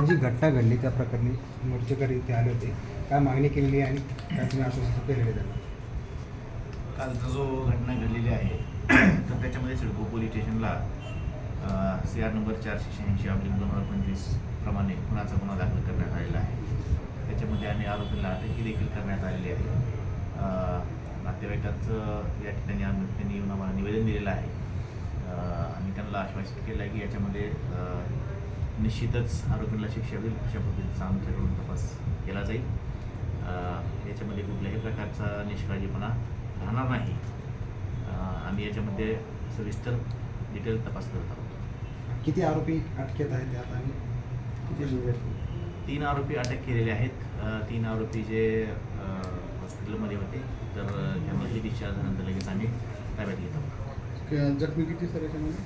आता जी घटना घडली त्या प्रकरणी मोर्चेकरी इथे आले होते काय मागणी केलेली आहे आणि काय तुम्ही आश्वासन केलेले त्यांना? कालचा जो घटना घडलेली आहे तर त्याच्यामध्ये सिडको पोलीस स्टेशनला सी आर नंबर चारशे शहाऐंशी अब्लिक दोन हजार पंचवीस प्रमाणे खुनाचा गुन्हा दाखल करण्यात आलेला आहे. त्याच्यामध्ये आम्ही आरोपीला अटकही देखील करण्यात आलेली आहे. नातेवाईकांचं या ठिकाणी आम्ही त्यांनी येऊन आम्हाला निवेदन दिलेलं आहे. आणि त्यांना आश्वासित केलं आहे की याच्यामध्ये निश्चितच आरोपीला शिक्षा होईल अशा पद्धतीचा आमच्याकडून तपास केला जाईल. अं, याच्यामध्ये कुठल्याही प्रकारचा निष्काळजीपणा राहणार नाही. आम्ही याच्यामध्ये सविस्तर डिटेल तपास करत आहोत. किती आरोपी अटकेत आहेत त्यात आणि तीन आरोपी अटक केलेले आहेत. तीन आरोपी जे हॉस्पिटलमध्ये होते तर त्यांनाही डिस्चार्ज झाल्यानंतर लगेच आम्ही ताब्यात घेत आहोत. क- जखमी किती सर याच्यामध्ये?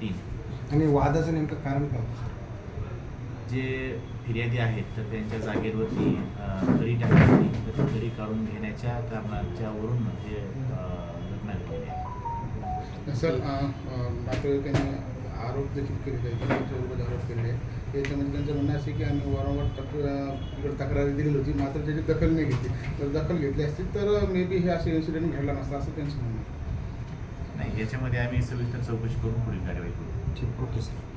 तीन. आणि वादाचं नेमकं कारण काय होतं जे फिर्यादी आहेत तर त्यांच्या जागेवरती दरी टाकली होती तर ती दरी काढून घेण्याच्या कारणाच्या वरून हे अं, घटना घडलेली आहे. सर अ, नातेवाईकांनी आरोप देखील केलेले आहेत त्यांच्या विरोधात आरोप केलेले आहेत. त्याच्यामध्ये त्यांचं म्हणणं असं आहे की आम्ही वारंवार तक इकडे तक्रारी दिलेली होती मात्र त्याची दखल नाही घेतली. जर दखल घेतली असती तर मे बी हे असे इन्सिडेंट घडला नसता असं त्यांचं म्हणणं आहे. नाही. याच्यामध्ये आम्ही सविस्तर चौकशी करून पुढील कार्यवाही करू. ठीक. Okay sir.